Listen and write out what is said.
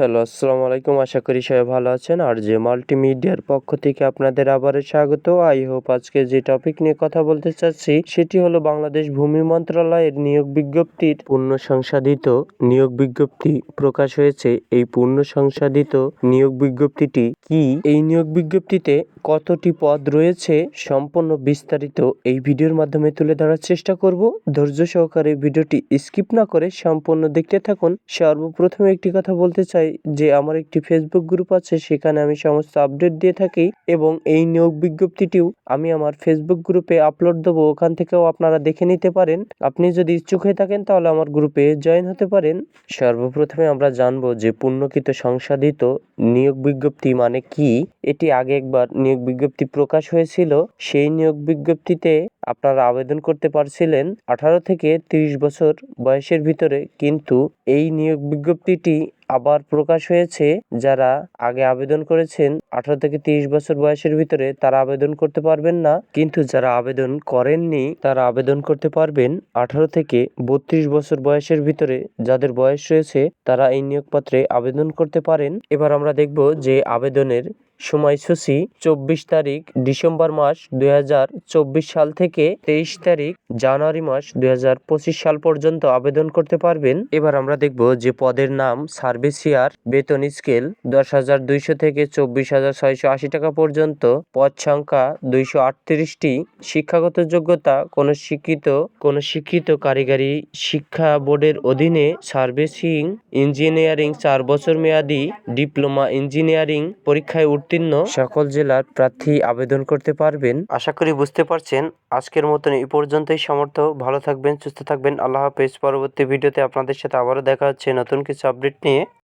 Hello, আসসালামু আলাইকুম। আশা করি সবাই ভালো আছেন। আর যে মাল্টিমিডিয়ার পক্ষ থেকে আপনাদের আবারও স্বাগত। আই হোপ আজকে যে টপিক নিয়ে কথা বলতে চাচ্ছি, সেটি হলো বাংলাদেশ ভূমি মন্ত্রণালয়ের নিয়োগ বিজ্ঞপ্তির পূর্ণ সংসাধিত নিয়োগ বিজ্ঞপ্তি প্রকাশ হয়েছে। এই পূর্ণ সংসাধিত নিয়োগ বিজ্ঞপ্তিটি কি? এই নিয়োগ বিজ্ঞপ্তিতে কতটি পদ রয়েছে সম্পূর্ণ বিস্তারিত এই ভিডিওর মাধ্যমে তুলে ধরার চেষ্টা করব। ধৈর্য সহকারে ভিডিওটি স্কিপ না করে সম্পূর্ণ দেখতে থাকুন। সর্বপ্রথমে একটি কথা বলতে চাই যে, আমার একটি ফেসবুক গ্রুপ আছে, সেখানে আমি সমস্ত আপডেট দিয়ে থাকি এবং এই নিয়োগ বিজ্ঞপ্তিটিও আমি আমার ফেসবুক গ্রুপে আপলোড দেবো। ওখান থেকেও আপনারা দেখে নিতে পারেন। আপনি যদি ইচ্ছুক হয়ে থাকেন, তাহলে আমার গ্রুপে জয়েন হতে পারেন। সর্বপ্রথমে আমরা জানব যে পূর্ণকৃত সংসাধিত নিয়োগ বিজ্ঞপ্তি মানে কি? এটি আগে একবার নিয়োগ বিজ্ঞপ্তি প্রকাশ হয়েছিল। সেই নিয়োগ বিজ্ঞপ্তিতে আপনারা আবেদন করতে পারছিলেন আঠারো থেকে তিরিশ বছর বয়সের ভিতরে। কিন্তু এই নিয়োগ বিজ্ঞপ্তিটি আবার প্রকাশ হয়েছে যারা আগে আবেদন করেছেন, আঠারো থেকে তিরিশ বছর বয়সের ভিতরে তারা আবেদন করতে পারবেন না। কিন্তু যারা আবেদন করেননি, তারা আবেদন করতে পারবেন আঠারো থেকে বত্রিশ বছর বয়সের ভিতরে। যাদের বয়স রয়েছে, তারা এই নিয়োগপত্রে আবেদন করতে পারেন। এবার আমরা দেখব যে আবেদনের সময়সূচি চব্বিশ তারিখ, ডিসেম্বর মাস দুই হাজার চব্বিশ সাল থেকে তেইশ তারিখ, জানুয়ারি মাস দুই হাজার পঁচিশ সাল পর্যন্ত আবেদন করতে পারবেন। এবার আমরা দেখব যে পদের নাম সার্ভিসিয়ার বেতন স্কেল দশ হাজার দুইশো থেকে চব্বিশ হাজার ছয়শো আশি টাকা পর্যন্ত, পদ সংখ্যা দুইশো আটত্রিশটি, শিক্ষাগত যোগ্যতা কোনো শিক্ষিত কোনো শিক্ষিত কারিগরি শিক্ষা বোর্ডের অধীনে সার্ভিসিং, ইঞ্জিনিয়ারিং চার বছর মেয়াদি, ডিপ্লোমা ইঞ্জিনিয়ারিং পরীক্ষায় উত্তীর্ণ। সকল জেলার প্রার্থী আবেদন করতে পারবেন। আশা করি বুঝতে পারছেন। আজকের মতন এ পর্যন্তই। সমর্থ ভালো থাকবেন, সুস্থ থাকবেন। আল্লাহ হাফেজ। পরবর্তী ভিডিওতে আপনাদের সাথে আবারও দেখা হচ্ছে নতুন কিছু আপডেট নিয়ে।